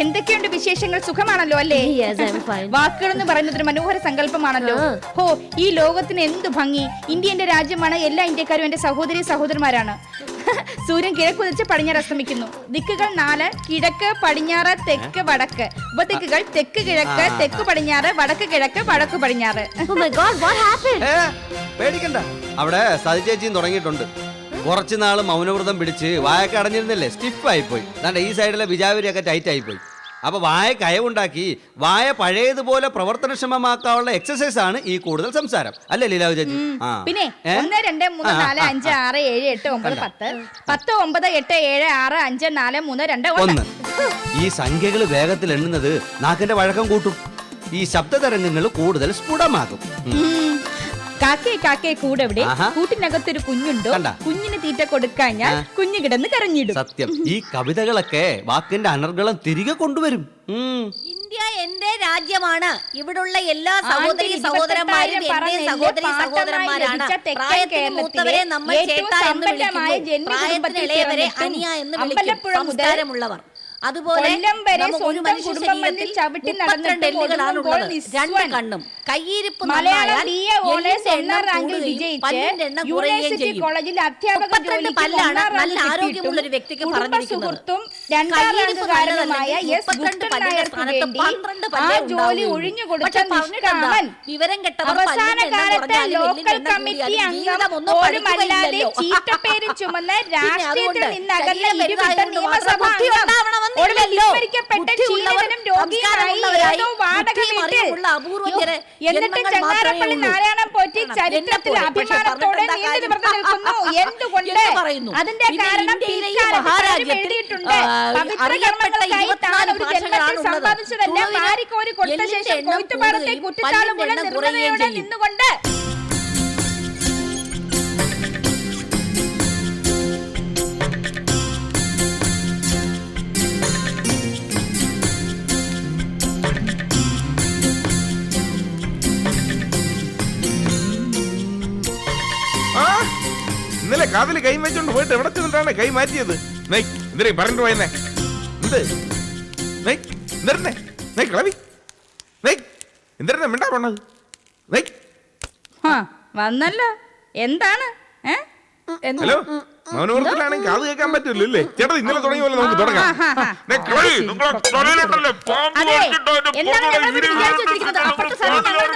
എന്തൊക്കെയുണ്ട് വിശേഷങ്ങൾ? സുഖമാണല്ലോ അല്ലേ? വാക്കുകൾ എന്ന് പറയുന്നത് ഒരു മനോഹര സങ്കല്പമാണല്ലോ. ഹോ ഈ ലോകത്തിന് എന്ത് ഭംഗി. ഇന്ത്യ എന്റെ രാജ്യമാണ് എല്ലാ ഇന്ത്യക്കാരും എന്റെ സഹോദരി സഹോദരന്മാരാണ്. സൂര്യൻ കിഴക്ക് ഉദിച്ച് പടിഞ്ഞാറ് അസ്തമിക്കുന്നു. ദിക്കുകൾ നാല് കിഴക്ക് പടിഞ്ഞാറ് തെക്ക് വടക്ക്. ഉപദിക്കുകൾ തെക്ക് കിഴക്ക് തെക്ക് പടിഞ്ഞാറ് വടക്ക് കിഴക്ക് വടക്ക് പടിഞ്ഞാറ്. Oh? പേടിക്കണ്ട. അവിടെ സതി ചേച്ചിയും തുടങ്ങിയിട്ടുണ്ട്. കുറച്ചു നാൾ മൗനവ്രതം പിടിച്ച് വായൊക്കെ അടഞ്ഞിരുന്നില്ലേ സ്റ്റിഫ് ആയിപ്പോയി. അതാണ്ട് ഈ സൈഡിലെ വിജാവരിയൊക്കെ ടൈറ്റ് ആയിപ്പോയി. അപ്പൊ വായ കയവുണ്ടാക്കി വായ പഴയതുപോലെ പ്രവർത്തനക്ഷമമാക്കാനുള്ള എക്സസൈസ് ആണ് ഈ കൂടുതൽ സംസാരം. അല്ലേ ലീലാവ് ചേച്ചി? ആ. പിന്നെ ഏ? ഒന്ന് രണ്ട് മൂന്ന് നാല് അഞ്ച് ആറ് ഏഴ് എട്ട് ഒമ്പത് പത്ത്. പത്ത് ഒമ്പത് എട്ട് ഏഴ് ആറ് അഞ്ച് നാല് മൂന്ന് രണ്ട് ഒന്ന് ഒന്ന്. ഈ സംഖ്യകൾ വേഗത്തിൽ എണ്ണുന്നത് നാക്കിന്റെ വഴക്കം കൂട്ടും. ഈ ശബ്ദ തരംഗങ്ങൾ കൂടുതൽ സ്ഫുടമാകും ഉം. കാക്കേ കാക്കേ കൂടെവിടെ. കൂട്ടിനകത്തൊരു കുഞ്ഞുണ്ടോ? കുഞ്ഞിന് തീറ്റ കൊടുക്കാൻ ഞാൻ കുഞ്ഞു കിടന്ന് കരഞ്ഞിടും. സത്യം. ഈ കവിതകളൊക്കെ വാക്കിന്റെ അനർഗളം തിരികെ കൊണ്ടുവരും. ഇന്ത്യ എന്റെ രാജ്യമാണ്. ഇവിടുള്ള എല്ലാ സഹോദരി സഹോദരന്മാരും എന്റെ സഹോദരി സഹോദരന്മാരാണ്. പ്രായത്തിന് മൂത്തവരെ നമ്മൾ ചേട്ട എന്ന് വിളിക്കുന്നു. പ്രായത്തിന് ഇളയവരെ അനിയ എന്ന് വിളിക്കും സംസ്കാരമുള്ളവർ. അതുപോലെ ഒരു മനുഷ്യ ശരീരത്തിൽ മുപ്പത്തിരണ്ട്. രണ്ട് കണ്ണും കയ്യിരിപ്പ് കോളേജിൽ പല്ലാണ് നല്ല ആരോഗ്യമുള്ള ഒരു വ്യക്തിക്ക് പറഞ്ഞിരിക്കുന്നത്. ജോലി. ഒഴിഞ്ഞു കൊടുത്ത വിവരം അവസാന കാലത്ത് ലോക്കൽ കമ്മിറ്റി അംഗം. ചീത്തപ്പേര് ചുമന്ന് രാഷ്ട്രീയത്തിൽ നിന്ന് വലുതായതുകൊണ്ട് മാത്രം നിയമസഭാ എന്നിട്ട് ചങ്ങാരപ്പള്ളി നാരായണൻ പോറ്റി ചരിത്രത്തിൽ. അഭിമാനത്തോടെ നീണ്ടു നിവർന്നു നിൽക്കുന്നു? എന്തുകൊണ്ട് പറയുന്നു. അതിന്റെ കാരണം എഴുതിയിട്ടുണ്ട് പവിത്ര അറിയപ്പെട്ട താൻ ഒരു ജന്മത്തിൽ. സമ്പാദിച്ചതെല്ലാം വാരിക്കോരി കൊടുത്ത ശേഷം കൊയ്ത്തുപാടത്തെ ചെയ്യും. നിന്നുകൊണ്ട് കാതിൽ കൈ വെച്ചോണ്ട് പോയിട്ട് എവിടെ ചെന്നിട്ടാണ് കൈ മാറ്റിയത്? നെയ് എന്തിനാ പറഞ്ഞു പോയെന്നെ? എന്ത്? നെയ് എന്തിരുന്നേ നെയ് കളവി. നെയ് എന്തിരന്നെ മിണ്ടാ പോണത് നെയ്. ആ, വന്നല്ലോ. എന്താണ്? ഹലോ മൗനവൃത്തിലാണെങ്കിൽ കാത് കേൾക്കാൻ പറ്റില്ല അല്ലേ ചേട്ടാ ഇന്നലെ തുടങ്ങിയ പോലെ നമുക്ക് തുടങ്ങാം. എന്താണ് ഞങ്ങൾ അപ്പുറത്തെ ഞങ്ങൾ തമ്മിൽ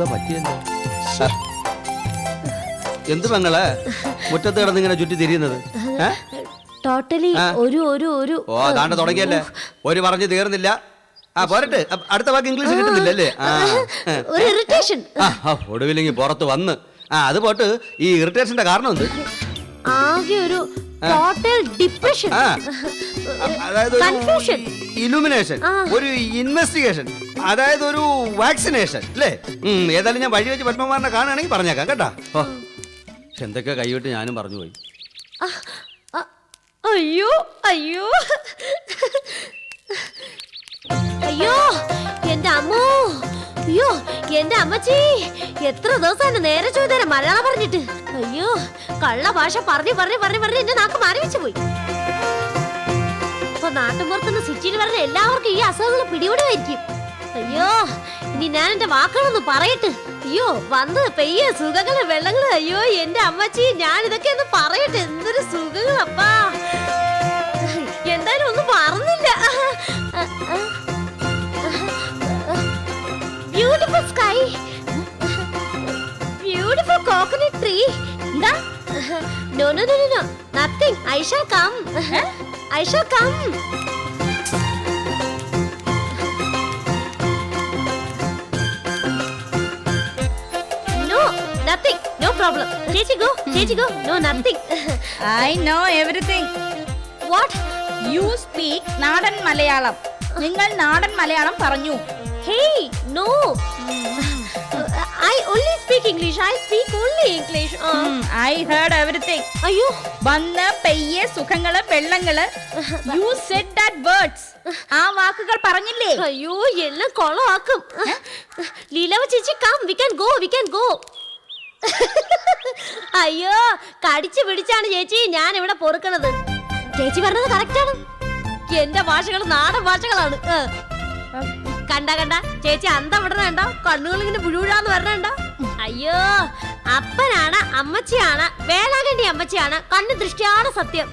എന്താ പറ്റിയെന്തോ എന്ത് പെങ്ങളെ? മുറ്റത്ത് കിടന്നിങ്ങനെ ചുറ്റി തിരിയുന്നത്? ടോട്ടലി ഒരു ഒരു ഒരു. ഓ അതാണ്ട് തുടങ്ങിയല്ലേ? ഒരു പറഞ്ഞു തീർന്നില്ല. ആ പോരട്ടെ. അടുത്ത വാക്ക് ഇംഗ്ലീഷ് കിട്ടുന്നില്ലല്ലേ? ഒരു ഇറിറ്റേഷൻ ആ ആ, പുറത്ത് വന്ന്. ആ അത് പോട്ട് ഈ ഇറിറ്റേഷന്റെ കാരണം എന്ത്? ആകെ ഒരു ടോട്ടൽ ഡിപ്രഷൻ ആ. അ- അതായത് Confusion. ഇലുമിനേഷൻ ആ. ഒരു ഇൻവെസ്റ്റിഗേഷൻ അതായത് ഒരു വാക്സിനേഷൻ അല്ലേ? ഉം, ഏതായാലും ഞാൻ വഴി വെച്ച് പത്മകുമാറിനെ കാണുകയാണെങ്കിൽ പറഞ്ഞേക്കാം കേട്ടാ? ഓ പക്ഷെ എന്തൊക്കെ കൈവിട്ട് ഞാനും പറഞ്ഞു പോയി അയ്യോ അയ്യോ. അയ്യോ എന്റെ അമ്മോ. അയ്യോ എന്റെ അമ്മച്ചി. എത്ര ദിവസം നേരെ ചോദിച്ചാലും മലയാളം പറഞ്ഞിട്ട്. അയ്യോ കള്ള ഭാഷ പറഞ്ഞു പറഞ്ഞു പറഞ്ഞു പറഞ്ഞു എന്റെ നാക്ക് മാറി വെച്ചു പോയി. ഇപ്പൊ നാട്ടുമ്പുറത്തുനിന്ന് സിറ്റിയിൽ വരുന്ന എല്ലാവർക്കും ഈ അസുഖങ്ങൾ പിടികൂടുമായിരിക്കും അയ്യോ ഇനി ഞാൻ എന്റെ വാക്കുകളൊന്ന് പറയട്ടെ. അയ്യോ വന്ന് പെയ്യ സുഖങ്ങൾ വെള്ളങ്ങൾ. അയ്യോ എന്റെ അമ്മച്ചി ഞാൻ ഇതൊക്കെ ഒന്ന് പറയട്ടെ. എന്തൊരു സുഖങ്ങളപ്പാ. Beautiful sky beautiful coconut tree എന്താ no no no no nothing I come I come no nothing no problem ചേച്ചി ഗോ ചേച്ചി go no nothing I know everything what you speak നാടൻ മലയാളം. നിങ്ങൾ നാടൻ മലയാളം പറഞ്ഞു. Hey no I only speak English I speak only English I heard everything അയ്യോ. വന്ന് പെയ്യെ സുഖങ്ങൾ പെള്ളങ്ങൾ യു സെഡ് ദാറ്റ് വേർഡ്സ് ആ വാക്കുകൾ പറഞ്ഞില്ലേ? അയ്യോ എല്ലാം കൊളമാക്കും ലീലവ ചേച്ചി come we can go we can go അയ്യോ കടിച്ചു പിടിച്ചാണ് ചേച്ചി ഞാൻ ഇവിടെ പൊറുക്കണത്. ചേച്ചി പറഞ്ഞത് കറക്റ്റാണ് എന്റെ ഭാഷകൾ നാടൻ ഭാഷകളാണ്. ഏ. കണ്ട കണ്ട. ചേച്ചി അന്തം വിടണുണ്ടോ കണ്ണുകൾ ഇങ്ങനെ പുഴുഴാന്ന് വരണുണ്ടോ? അയ്യോ അപ്പനാണ് അമ്മച്ചിയാണ് വേളാങ്കണ്ണി അമ്മച്ചിയാണ് കണ്ണു ദൃഷ്ടിയാണ് സത്യം.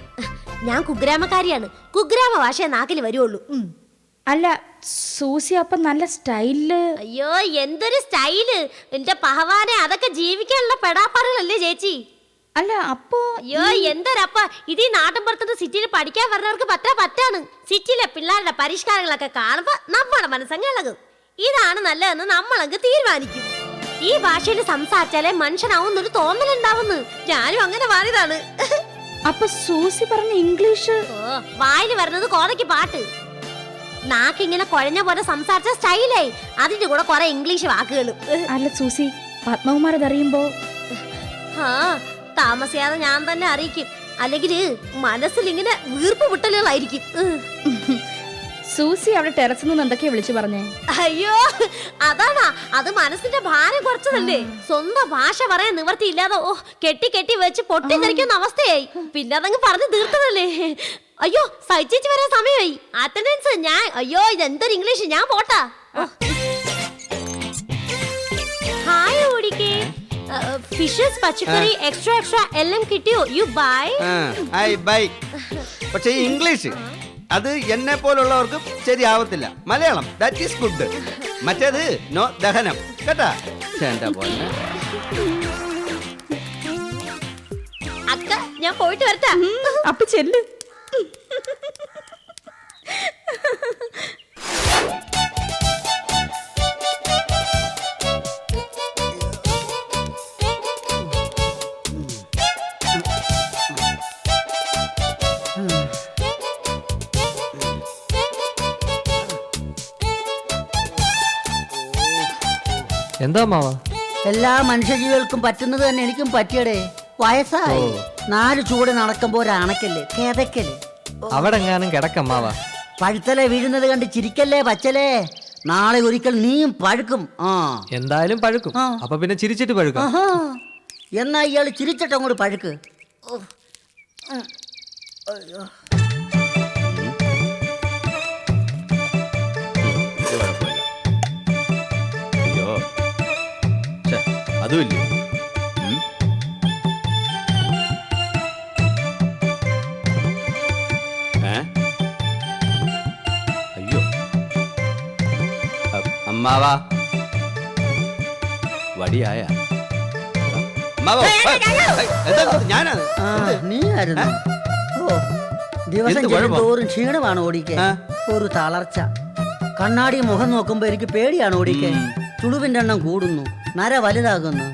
ഞാൻ കുഗ്രാമക്കാരിയാണ്. കുഗ്രാമ ഭാഷ നാക്കിൽ വരുവുള്ളൂ. അല്ല സൂസി അപ്പൊ നല്ല സ്റ്റൈൽ അയ്യോ എന്തൊരു സ്റ്റൈൽ. എന്റെ പഹവാനെ അതൊക്കെ ജീവിക്കാനുള്ള പെടാപ്പാടുകളല്ലേ ചേച്ചി? അല്ല അപ്പോ അയ്യോ എന്തൊരപ്പ? ഇത് ഈ നാട്ടിൻപുറത്തുനിന്ന് സിറ്റിയിൽ പഠിക്കാൻ വരുന്നവർക്ക് പത്ര പറ്റാണ്. സിറ്റിയിലെ പിള്ളേരുടെ പരിഷ്കാരങ്ങളൊക്കെ കാണുമ്പോ നമ്മുടെ മനസ്സങ്ങ് ഇളകും. ഇതാണ് നല്ലതെന്ന് നമ്മളങ്ങ് തീരുമാനിക്കും. ഈ ഭാഷയിൽ സംസാരിച്ചാലേ മനുഷ്യനാവുന്നൊരു തോന്നലുണ്ടാവുന്നു. ഞാനും അങ്ങനെ മാറിയതാണ്. അപ്പൊ സൂസി പറഞ്ഞ ഇംഗ്ലീഷ് വായിൽ വരുന്നത് കോതയ്ക്ക് പാട്ട്. നാക്കിങ്ങനെ കുഴഞ്ഞ പോലെ സംസാരിച്ച സ്റ്റൈലായി അതിന്റെ കൂടെ കുറെ ഇംഗ്ലീഷ് വാക്കുകളും. അല്ല സൂസി പത്മകുമാർ അതറിയുമ്പോ ആ താമസിയാതെ ഞാൻ തന്നെ അറിയിക്കും. അല്ലെങ്കിൽ മനസ്സിൽ ഇങ്ങനെ വീർപ്പ് വിട്ടലുകളായിരിക്കും ഉം. സൂസി അവിടെ ടെറസിൽ നിന്ന് എന്തൊക്കെയാ വിളിച്ചു പറഞ്ഞേ? അയ്യോ അതാണാ. അത് മനസ്സിന്റെ ഭാരം കുറച്ചതല്ലേ. സ്വന്തം ഭാഷ പറയാൻ നിവർത്തിയില്ലാതെ ഓ കെട്ടി കെട്ടി വെച്ച് പൊട്ടിത്തെറിക്കുന്ന അവസ്ഥയായി. പിന്നെ അതങ്ങ് പറഞ്ഞു തീർത്തതല്ലേ. അയ്യോ സഹിച്ചേച്ച് വരാൻ സമയമായി. അറ്റൻഡൻസ് ഞാൻ അയ്യോ ഇത് എന്തൊരു ഇംഗ്ലീഷ് ഞാൻ പോട്ടാ. ഓ. ഫിഷസ് പച്ചക്കറി എക്സ്ട്രാ എക്സ്ട്രാ എല്ലാം കിട്ടിയോ? യു ബൈ ഐ ബൈ പക്ഷേ ഈ ഇംഗ്ലീഷ് അത് എന്നെ പോലുള്ളവർക്ക് ശരിയാവത്തില്ല. മലയാളം ദാറ്റ് ഈസ് ഗുഡ് മറ്റേത് നോ ദഹനം. കേട്ടാ? എന്താ പോലെ അക്ക ഞാൻ പോയിട്ട് വരട്ടാ. അപ്പൊ ചെല്ല്. എന്താ മാവ എല്ലാ മനുഷ്യജീവികൾക്കും പറ്റുന്നത് തന്നെ എനിക്കും പറ്റിയടേ വയസ്സായി നാല് ചൂട് നടക്കുമ്പോ ഒരു അണക്കല്ലേ കേതക്കല്ലേ അവിടെ എങ്ങാനും പഴുത്തലെ വീഴുന്നത് കണ്ട് ചിരിക്കല്ലേ പച്ചലേ നാളെ ഒരിക്കൽ നീയും പഴുക്കും ആ എന്തായാലും പഴുക്കും. അപ്പൊ പിന്നെ ചിരിച്ചിട്ട് പഴുക്കും എന്നാ ഇയാൾ ചിരിച്ചിട്ട് അങ്ങോട്ട് പഴുക്ക് അയ്യോ അതുമില്ലേ. അയ്യോ. അമ്മാവാ. വടിയായ. ആ നീ ആയിരുന്നു ദിവസം എന്ത് കുഴപ്പം? തോറും ക്ഷീണമാണ് ഓടിക്കെ ഒരു തളർച്ച. കണ്ണാടി മുഖം നോക്കുമ്പോ എനിക്ക് പേടിയാണ് ഓടിക്കേ ചുളുവിന്റെ എണ്ണം കൂടുന്നു. നര വലുതാകുന്നു.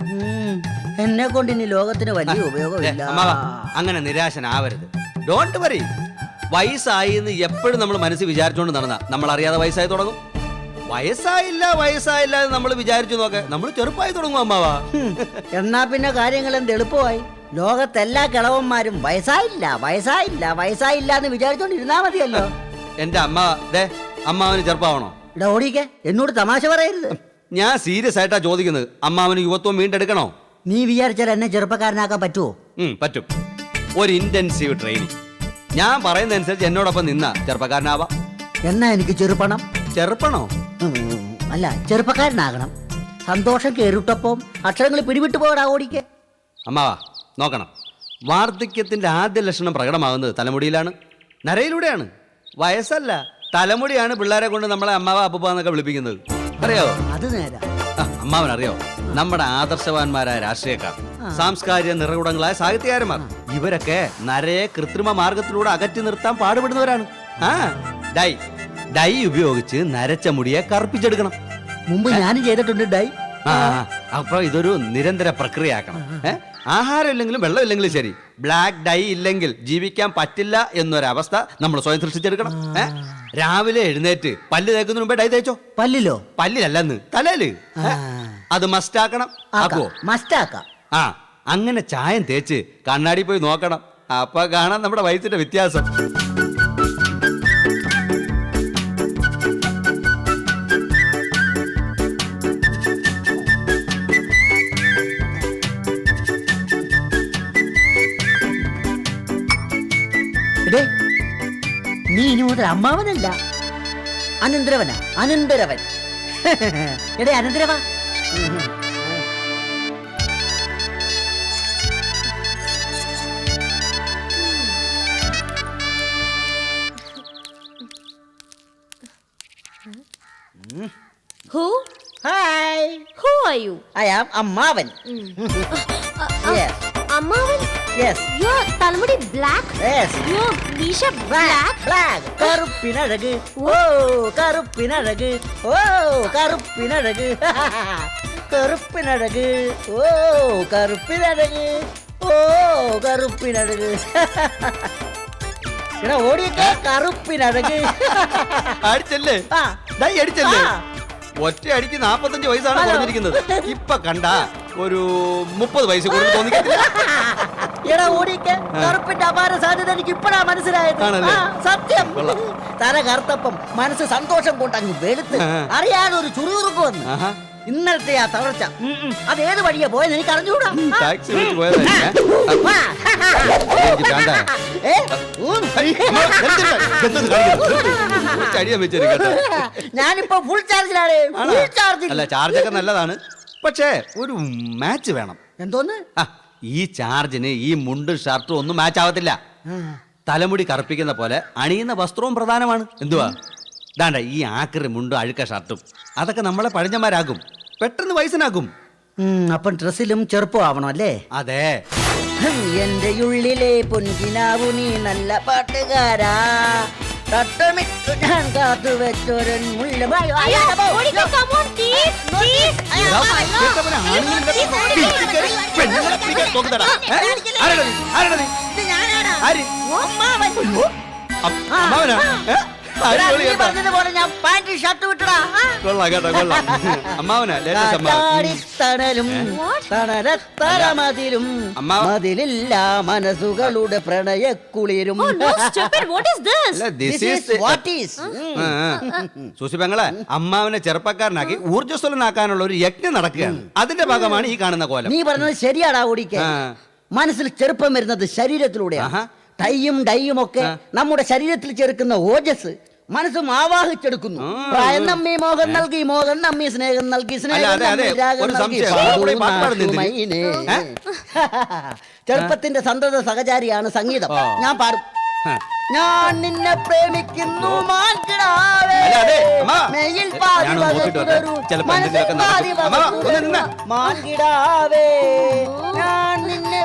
എന്നെ കൊണ്ട് ഇനി ലോകത്തിന് വലിയ ഉപയോഗമില്ല. അമ്മാവാ അങ്ങനെ നിരാശനാവരുത്. ഡോണ്ട് വറി വയസ്സായി എന്ന് എപ്പോഴും നമ്മൾ മനസ്സിൽ വിചാരിച്ചുകൊണ്ട് നടന്ന. നമ്മൾ അറിയാതെ വയസ്സായി തുടങ്ങും. വയസ്സായില്ല വയസ്സായില്ല എന്ന് നമ്മൾ വിചാരിച്ചു നോക്കെ. നമ്മൾ ചെറുപ്പമായി തുടങ്ങും അമ്മാവാ. എന്നാ പിന്നെ കാര്യങ്ങൾ എന്ത് എളുപ്പമായി? ലോകത്തെല്ലാ കിളവന്മാരും വയസ്സായില്ല വയസ്സായില്ല വയസ്സായില്ല എന്ന് വിചാരിച്ചോണ്ടിരുന്നാ മതിയല്ലോ. എന്റെ അമ്മ ദേ അമ്മാവന് ചെറുപ്പമാവണോ ഇവിടെ ഓടിക്കെ എന്നോട് തമാശ പറയരുത്. ഞാൻ സീരിയസ് ആയിട്ടാ ചോദിക്കുന്നത്. അമ്മാവന് യുവത്വം വീണ്ടെടുക്കണോ? നീ വിചാരിച്ചാൽ എന്നെ ചെറുപ്പക്കാരനാക്കാൻ പറ്റുമോ പറ്റും. ഒരു ഇന്റൻസീവ് ട്രെയിനിങ് ഞാൻ പറയുന്നതനുസരിച്ച് എന്നോടൊപ്പം നിന്ന ചെറുപ്പക്കാരനാവാം. എന്നാ എനിക്ക് ചെറുപ്പണം? ചെറുപ്പണോ? അല്ല ചെറുപ്പക്കാരനാകണം. സന്തോഷം കേറിട്ടപ്പം അക്ഷരങ്ങൾ പിടിവിട്ടു പോടാ ഓടിക്ക്. അമ്മാവാ നോക്കണം. വാർദ്ധക്യത്തിന്റെ ആദ്യ ലക്ഷണം പ്രകടമാകുന്നത് തലമുടിയിലാണ്. നരയിലൂടെയാണ്. വയസ്സല്ല തലമുടിയാണ് പിള്ളേരെ കൊണ്ട് നമ്മളെ അമ്മാവ അപ്പൂപ്പ എന്നൊക്കെ വിളിപ്പിക്കുന്നത്. അറിയാവോ അത് നേരാ. അമ്മാവൻ അറിയോ? നമ്മുടെ ആദർശവാന്മാരായ രാഷ്ട്രീയക്കാർ സാംസ്കാരിക നിറകുടങ്ങളായ സാഹിത്യകാരന്മാർ ഇവരൊക്കെ നരയെ കൃത്രിമ മാർഗത്തിലൂടെ അകറ്റി നിർത്താൻ പാടുപെടുന്നവരാണ്. ആ ഡൈ ഡൈ ഉപയോഗിച്ച് നരച്ച മുടിയെ കറുപ്പിച്ചെടുക്കണം. മുമ്പ് ഞാനും ചെയ്തിട്ടുണ്ട് ഡൈ. ആ അപ്പൊ ഇതൊരു നിരന്തര പ്രക്രിയ ആക്കണം ഏ? ആഹാരം ഇല്ലെങ്കിലും വെള്ളം ഇല്ലെങ്കിലും ശരി. ബ്ലാക്ക് ഡൈ ഇല്ലെങ്കിൽ ജീവിക്കാൻ പറ്റില്ല എന്നൊരവസ്ഥ നമ്മൾ സ്വയം സൃഷ്ടിച്ചെടുക്കണം. ഏ? രാവിലെ എഴുന്നേറ്റ് പല്ല് തേക്കുന്ന മുമ്പേ ഡൈ തേച്ചോ? പല്ലിലോ? പല്ലിലല്ലെന്ന്. തലയിൽ. ഏ? അത് മസ്റ്റ് ആക്കണം. ആക്കുവോ? മസ്റ്റാക്കാം ആ. അങ്ങനെ ചായം തേച്ച് കണ്ണാടി പോയി നോക്കണം. അപ്പൊ കാണാം നമ്മുടെ വയസ്സിന്റെ വ്യത്യാസം. മുതൽ അമ്മാവനല്ല. അനന്തരവനാ അനന്തരവൻ. എടേ അനന്തരവ. Who hi Who are you? I am അമ്മാവൻ. യെസ് അമ്മാവൻ? യെസ് യോ തലമുടി ബ്ലാക്ക് യെസ് യോ മീശ ബ്ലാക്ക് ബ്ലാക്ക് കറുപ്പിനഴക്. ഓ കറുപ്പിനഴക്. ഓ കറുപ്പിനഴക്. കറുപ്പിനഴക്. ഓ കറുപ്പിനഴക്. ഓ കറുപ്പിനഴക്. എടാ ഓടിയൊക്കെ. കറുപ്പിനഴക്. അടിച്ചല്ലേ? ആ. ദൈ അടിച്ചല്ലേ? ആ. ഒറ്റ അടിക്ക് നാപ്പത്തഞ്ച് വയസ്സാണ് പറഞ്ഞിരിക്കുന്നത് ഇപ്പൊ കണ്ട ഒരു മുപ്പത് വയസ്സ് കൂടുതൽ തോന്നിക്കത്തില്ല. എടാ ഓടിയൊക്കെ കറുപ്പിന്റെ അപാര സാധ്യത എനിക്ക് ഇപ്പഴാ മനസ്സിലായത്. സത്യം. തല കറുത്തപ്പം മനസ്സ് സന്തോഷം കൊണ്ട് അങ്ങ് വെളുത്ത്. അറിയാതെ ഒരു ചുറുചുറുക്ക് വന്നു. ഇന്നലത്തെ ആ തളർച്ച. അത് ഏത് വഴിയാ പോയത്? എനിക്ക് അറിഞ്ഞൂടാ ഞാനിപ്പോ ഫുൾ ചാർജിലാണ്? ഫുൾ ചാർജിൽ അല്ല ചാർജൊക്കെ നല്ലതാണ്. പക്ഷേ ഒരു മാച്ച് വേണം. എന്തോന്ന്? ഈ ചാർജിന് ഈ മുണ്ടും ഷർട്ടും ഒന്നും മാച്ച് ആവത്തില്ല. തലമുടി കറുപ്പിക്കുന്ന പോലെ അണിയുന്ന വസ്ത്രവും പ്രധാനമാണ്. എന്തുവാ? ദാണ്ട ഈ ആക്രി മുണ്ടും അഴുക്ക ഷർട്ടും. അതൊക്കെ നമ്മളെ പഴഞ്ഞന്മാരാകും പെട്ടെന്ന് വയസ്സനാകും. അപ്പൻ അപ്പം ഡ്രസ്സിലും ചെറുപ്പം ആവണം അല്ലേ? അതെ. എന്റെ ഉള്ളിലെ പൊൻകിനാവു നീ നല്ല പാട്ടുകാരാ. തട്ടമിട്ടു ഞാൻ കാത്തു വെച്ചൊരൻ മുള്ളമായി ഓടിക്കോ come on please please എടാ, പെണ്ണുങ്ങളെ പിടിക്കാൻ നോക്കുന്നതാടാ. ഏ? ആരെടാ നീ? ആരെടാ നീ? ആര്? അയ്യോ. അം- അമ്മാവനാ? ഏ? പറഞ്ഞതുപോലെ ഞാൻ പാന്റ് ഷർട്ട് വിട്ടടാ. ആ. കൊള്ളാം കേട്ടോ കൊള്ളാം. അമ്മാവനാ ലേറ്റസ്റ്റ് അമ്മാവൻ. കാറ്റാടിത്തണലും തണലത്തരമതിലും അമ്മാവ- മതിലില്ല മനസ്സുകളുടെ പ്രണയക്കുളിരും oh no stupid. What is this? അല്ല This is what is. ആ, ആ. സൂസി പെങ്ങളെ അമ്മാവനെ ചെറുപ്പക്കാരനാക്കി ഊർജസ്വലനാക്കാനുള്ള ഒരു യജ്ഞം നടക്കുകയാണ്. അതിന്റെ ഭാഗമാണ് ഈ കാണുന്ന കോലം. നീ പറഞ്ഞത് ശരിയാടാ ഓടിക്ക. ആ. മനസ്സിൽ ചെറുപ്പം വരുന്നത് ശരീരത്തിലൂടെയാണ്. ആഹാ. ടൈയും ഡൈയും ഒക്കെ നമ്മുടെ ശരീരത്തിൽ ചേർക്കുന്ന ഓജസ് മനസ്സും ആവാഹിച്ചെടുക്കുന്നു. പ്രായം നമ്മി മോഹം നൽകി മോഹം നമ്മി സ്നേഹം നൽകി സ്നേഹം? ചെറുപ്പത്തിന്റെ സന്തത സഹചാരിയാണ് സംഗീതം. ഞാൻ പാടും. ഞാൻ നിന്നെ പ്രേമിക്കുന്നു മാൻകിടാവേ.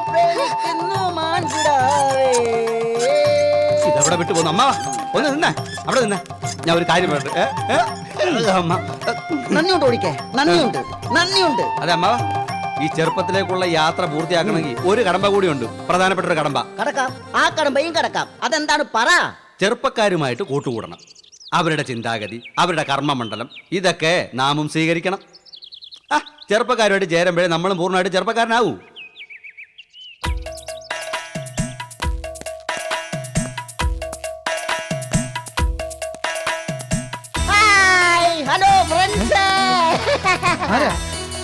പ്രേമിക്കുന്നു മാൻകിടാവേ ഇതെവിടെ വിട്ടു പോന്നു. അമ്മ ഒന്ന് നിന്നേ അവിടെ നിന്നേ. ഞാൻ ഒരു കാര്യം പറയട്ടെ. ഏ? ഏ? അമ്മ. നന്ദിയുണ്ട് ഓടിക്കേ നന്ദിയുണ്ട് നന്ദിയുണ്ട്. അതെ അമ്മ. ഈ ചെറുപ്പത്തിലേക്കുള്ള യാത്ര പൂർത്തിയാക്കണമെങ്കിൽ ഒരു കടമ്പ കൂടി ഉണ്ട് പ്രധാനപ്പെട്ട ഒരു കടമ്പ. കടക്കാം. ആ കടമ്പയും കടക്കാം. അതെന്താണ്? പറ. ചെറുപ്പക്കാരുമായിട്ട് കൂട്ടുകൂടണം. അവരുടെ ചിന്താഗതി അവരുടെ കർമ്മമണ്ഡലം ഇതൊക്കെ നാമും സ്വീകരിക്കണം. ആ ചെറുപ്പക്കാരുമായിട്ട് ചേരുമ്പോഴേ നമ്മളും പൂർണമായിട്ട് ചെറുപ്പക്കാരനാവൂ.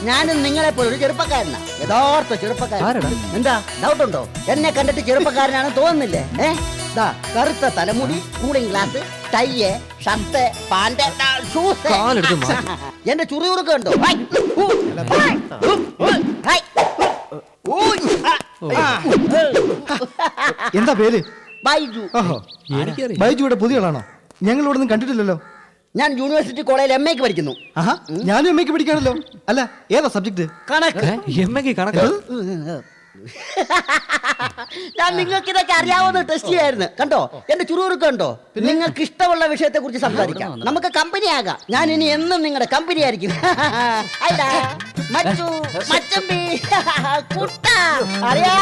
ഞാനും നിങ്ങളെ പോലെ ഒരു ചെറുപ്പക്കാരനാ. യഥാർത്ഥ ചെറുപ്പക്കാരൻ. ആരെടാ? എന്താ? ഡൗട്ട് ഉണ്ടോ? എന്നെ കണ്ടിട്ട് ചെറുപ്പക്കാരനാണ് തോന്നുന്നില്ലേ? ഏ? ദാ കറുത്ത തലമുടി cooling glass tie shirt pant shoes. എന്റെ ചുറി ഉണ്ടോ എന്താ പേര്? ബൈജു. ഓഹോ എനിക്കറിയാം ബൈജു ഇവിടെ പുതിയ ആളാണോ? ഞങ്ങൾ ഇവിടെ നിന്ന് കണ്ടിട്ടില്ലല്ലോ. ഞാൻ യൂണിവേഴ്സിറ്റി കോളേജിൽ എം എക്ക് പഠിക്കുന്നു. ആഹാ ഞാനും എം എക്ക് പഠിക്കാണല്ലോ. അല്ല ഏതാ സബ്ജക്ട് കണക്ക്. എം എക്ക് കണക്ക്. ഞാൻ നിങ്ങൾക്ക് ഇതൊക്കെ അറിയാവുന്ന ടെസ്റ്റ് ചെയ്യായിരുന്നു. കണ്ടോ? എന്റെ ചുരുക്കം കണ്ടോ? നിങ്ങൾക്ക് ഇഷ്ടമുള്ള വിഷയത്തെ കുറിച്ച് സംസാരിക്കാം നമുക്ക് കമ്പനി ആകാം. ഞാൻ ഇനി എന്നും നിങ്ങളുടെ കമ്പനി ആയിരിക്കും. മച്ചു മച്ചമ്പി കുട്ട അറിയാ.